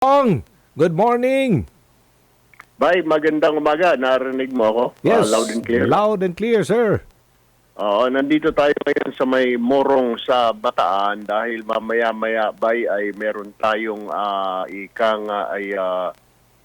Kong, good morning. Bay, magandang umaga. Narinig mo ako? Yes, Ah, loud and clear. Loud and clear, sir. Oo, nandito tayo ngayon sa may Morong sa Bataan dahil mamaya-maya bay ay meron tayong ah, ikang ah, ay ah,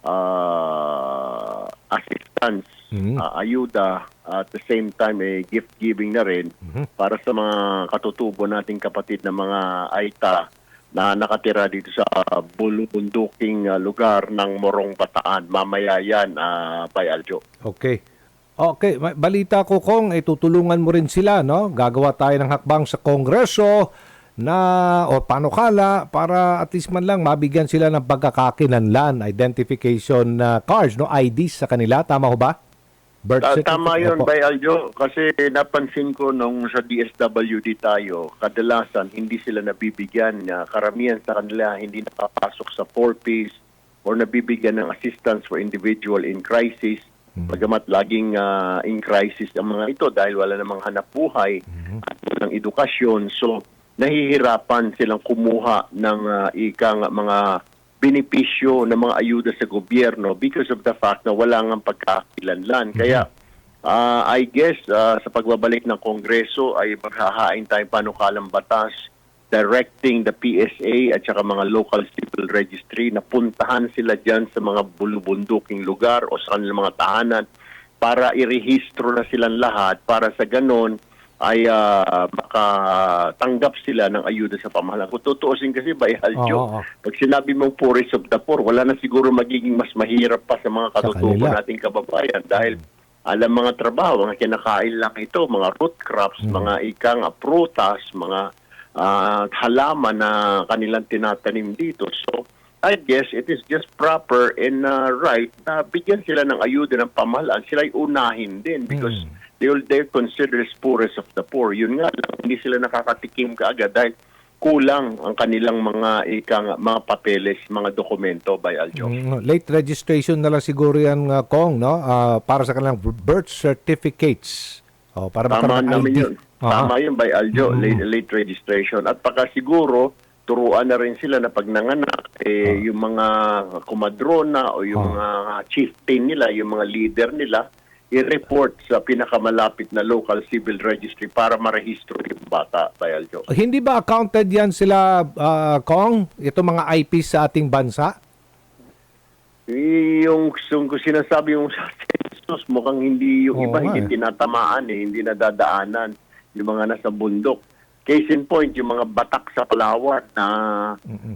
ah, assistance, Mhm. ah, ayuda at the same time eh, gift giving na rin Mhm. para sa mga katutubo nating kapatid na mga Aita na nakatira dito sa bulubunduking ah, lugar ng Morong Bataan. Mamaya yan, ah, Bay Aljo. Okay. Okay, balita ko kong eh, tutulungan mo rin sila, no? Gagawa tayo ng hakbang sa Kongreso na o panukala para at least man lang mabigyan sila ng pagkakakinanlan, identification na cards, no? IDs sa kanila, tama ho ba? Birth certificate. tama yun, Opo. Bay Aljo. Kasi napansin ko nung sa DSWD tayo, kadalasan hindi sila nabibigyan. na karamihan sa kanila hindi nakapasok sa 4Ps or nabibigyan ng assistance for individual in crisis. Bagamat laging ah, in crisis ang mga ito dahil wala namang hanap buhay at walang edukasyon. So, nahihirapan silang kumuha ng ah, ikang mga benepisyo ng mga ayuda sa gobyerno because of the fact na wala nga pagkakakilanlan. Kaya ah, I guess ah, sa pagbabalik ng Kongreso ay maghahain tayong panukalang batas directing the PSA at saka mga local civil registry na puntahan sila dyan sa mga bulubunduking lugar o sa kanilang mga tahanan para irehistro na silang lahat para sa ganon ay ah, makatanggap sila ng ayuda sa pamahalaan. Kung tutuusin kasi ba, Aljo, Oo, oo. pag sinabi mong poorest of the poor, wala na siguro magiging mas mahirap pa sa mga katutubo nating kababayan dahil alam mga trabaho, mga kinakain lang ito, mga root crops, mga ikang ah, prutas, mga ah, halaman na kanilang tinatanim dito. So, I guess it is just proper and ah, right na bigyan sila ng ayuda ng pamahalaan. Sila ay unahin din because they will they're considered as poorest of the poor. Yun nga lang, hindi sila nakakatikim kaagad dahil kulang ang kanilang mga ikang mga papeles, mga dokumento by Aljo. Mm, late registration na lang siguro yan, uh, Kong, no? Ah, para sa kanilang birth certificates. Oh, para Tama naman ID. yun. Aha. Tama yun by Aljo, Mm. late, late registration. At baka siguro, turuan na rin sila na pag nanganak, eh, yung mga kumadrona o yung mga chieftain nila, yung mga leader nila, i-report sa pinakamalapit na local civil registry para marehistro yung bata by Aljo. Hindi ba accounted yan sila, ah, Kong? Ito mga IPs sa ating bansa? Yung, yung sinasabi yung sa census, mukhang hindi yung Oo iba, nga hindi eh. tinatamaan eh, hindi nadadaanan yung mga nasa bundok. Case in point, yung mga batak sa Palawan na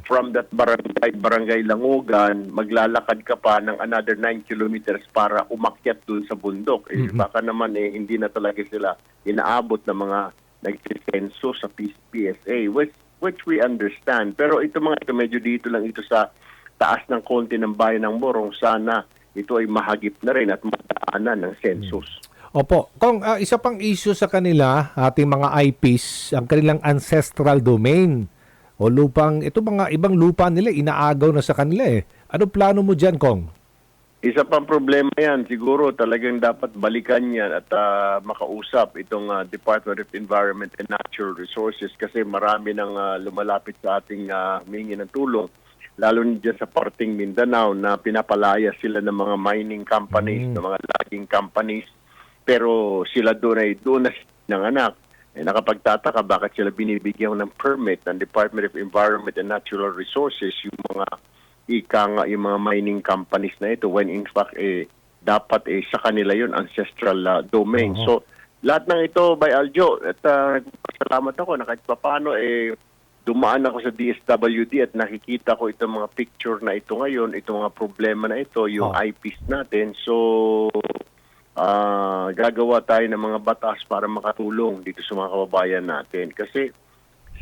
from that barangay, barangay Langugan, maglalakad ka pa ng another 9 kilometers para umakyat dun sa bundok. Eh, baka naman eh, hindi na talaga sila inaabot ng mga nagsisenso sa PSA, which, which we understand. Pero ito mga ito, medyo dito lang ito sa taas ng konti ng bayan ng Morong, sana ito ay mahagip na rin at madaanan ng census. Opo. Kong, ah, isa pang issue sa kanila, ating mga IPs, ang kanilang ancestral domain. O lupang, ito mga ibang lupa nila, inaagaw na sa kanila eh. Ano plano mo dyan, Kong? Isa pang problema yan, siguro talagang dapat balikan yan at ah, makausap itong ah, Department of Environment and Natural Resources kasi marami nang ah, lumalapit sa ating uh, mingi ng tulong lalo na dyan sa parting Mindanao na pinapalaya sila ng mga mining companies, ng mga logging companies pero sila doon ay doon na ng anak. Eh, nakapagtataka bakit sila binibigyan ng permit ng Department of Environment and Natural Resources yung mga ika nga yung mga mining companies na ito when in fact eh dapat eh sa kanila yun ancestral ah, domain. Oo. So lahat ng ito by Aljo at uh, salamat ako na kahit paano eh dumaan ako sa DSWD at nakikita ko itong mga picture na ito ngayon, itong mga problema na ito, yung Oh. IPs natin. So ah gagawa tayo ng mga batas para makatulong dito sa mga kababayan natin. Kasi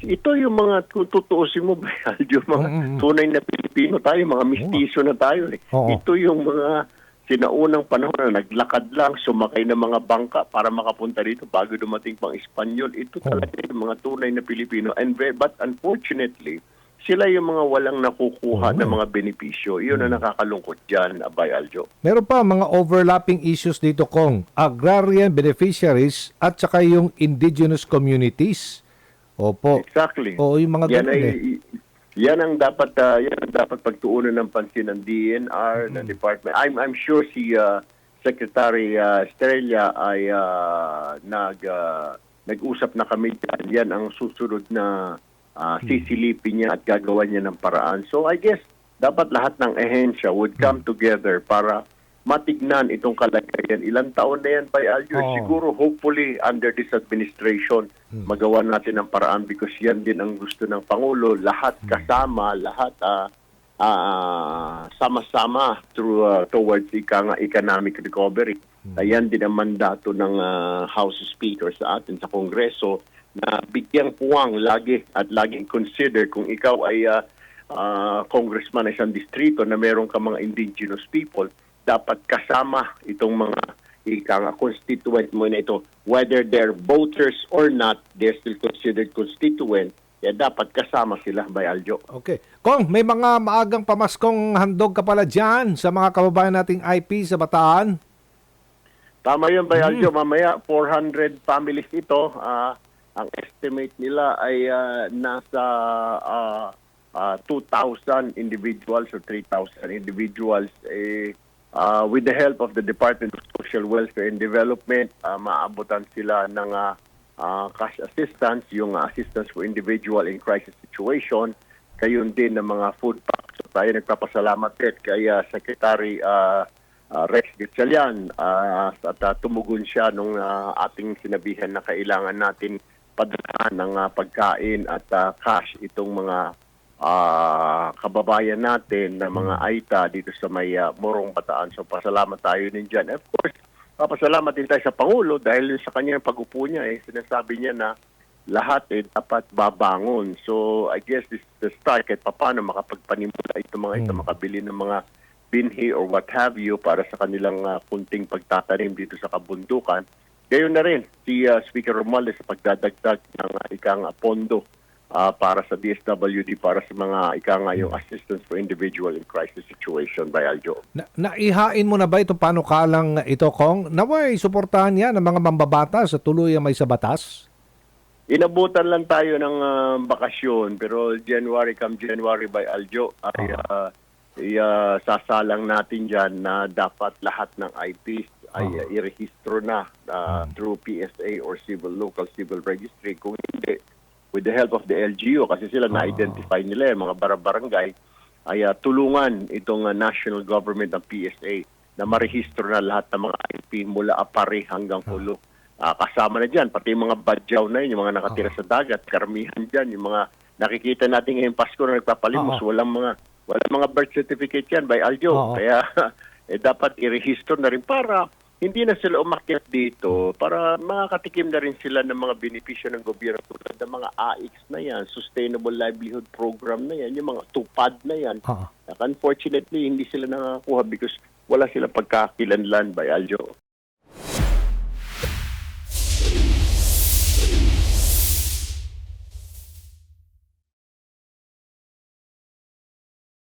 ito yung mga kung tutuusin mo ba, Aljo, mga Mm, mm, mm. tunay na Pilipino tayo, mga mistiso na tayo. Eh. Ito yung mga sinaunang panahon na naglakad lang, sumakay ng mga bangka para makapunta dito bago dumating pang Espanyol. Ito talaga yung mga tunay na Pilipino. And but unfortunately, sila yung mga walang nakukuha Oo, ng eh. mga benepisyo. Yun ang nakakalungkot dyan, Abay Aljo. Meron pa mga overlapping issues dito, Kong. Agrarian beneficiaries at saka yung indigenous communities. Opo. Exactly. Oo, yung mga Yan ganun ay, eh. Yan ang dapat ah, yan ang dapat pagtuunan ng pansin ng DNR, ng department. I'm I'm sure si ah, Secretary ah, Estrella ay ah, nag ah, nag-usap na kami diyan. Yan ang susunod na ah, sisilipin niya at gagawa niya ng paraan. So I guess dapat lahat ng ehensya would come together para matignan itong kalagayan. Ilang taon na yan by Aljo. Oo. Siguro hopefully under this administration magawa natin ng paraan because yan din ang gusto ng Pangulo. Lahat kasama, lahat ah, ah, sama-sama through ah, towards ika economic recovery. Ayan din ang mandato ng ah, House Speaker sa atin sa Kongreso na bigyang puwang lagi at laging consider kung ikaw ay ah, ah, congressman ng isang distrito na meron ka mga indigenous people, dapat kasama itong mga ika constituent mo na ito. Whether they're voters or not, they're still considered constituent. Kaya dapat kasama sila, Bayaljo. Okay. Kong, may mga maagang pamaskong handog ka pala dyan sa mga kababayan nating IP sa Bataan. Tama yun, Bayaljo. Mamaya, 400 families ito. Ah, ang estimate nila ay ah, nasa ah, ah, 2,000 individuals or 3,000 individuals. Eh, ah, with the help of the Department of Social Welfare and Development, ah, maabutan sila ng ah, ah, cash assistance, yung ah, assistance for individual in crisis situation, kayon din ng mga food packs. So, tayo nagpapasalamat din kay ah, Secretary ah, ah, Rex Gatchalian ah, at ah, tumugon siya nung ah, ating sinabihan na kailangan natin padalhan ng ah, pagkain at ah, cash itong mga ah, kababayan natin na mga AITA dito sa may ah, Morong Bataan. So pasalamat tayo din dyan. Of course, papasalamat din tayo sa Pangulo dahil sa kanyang pag-upo niya, eh, sinasabi niya na lahat eh, dapat babangon. So I guess this is the start kahit paano makapagpanimula ito mga ito, makabili ng mga binhi or what have you para sa kanilang ah, kunting pagtatanim dito sa kabundukan. Gayon na rin si ah, Speaker Romualdez sa pagdadagdag ng uh, ikang ah, pondo ah, para sa DSWD para sa mga ikang yung assistance for individual in crisis situation by Aljo. Na, naihain mo na ba itong panukalang ito, Kong? Naway, suportahan yan ng mga mambabata sa tuluyang may sa batas? Inabutan lang tayo ng ah, bakasyon pero January come January by Aljo ay ah, i- ah, sasalang natin dyan na dapat lahat ng IPs ay ah, irehistro na ah, through PSA or civil local civil registry. Kung hindi, with the help of the LGU kasi sila na-identify nila yung mga barabarangay ay ah, tulungan itong ah, national government ng PSA na marehistro na lahat ng mga IP mula Apari hanggang Hulo. Ah, kasama na dyan, pati yung mga badyaw na yun, yung mga nakatira sa dagat, karamihan dyan, yung mga nakikita natin ngayong Pasko na nagpapalimos, walang mga walang mga birth certificate yan by Aljo. Oo. Kaya eh, dapat i-register na rin para hindi na sila umakyat dito para makakatikim na rin sila ng mga benepisyo ng gobyerno tulad ng mga AIX na yan, Sustainable Livelihood Program na yan, yung mga tupad na yan. Oo. Unfortunately, hindi sila nakakuha because wala silang pagkakilanlan by Aljo.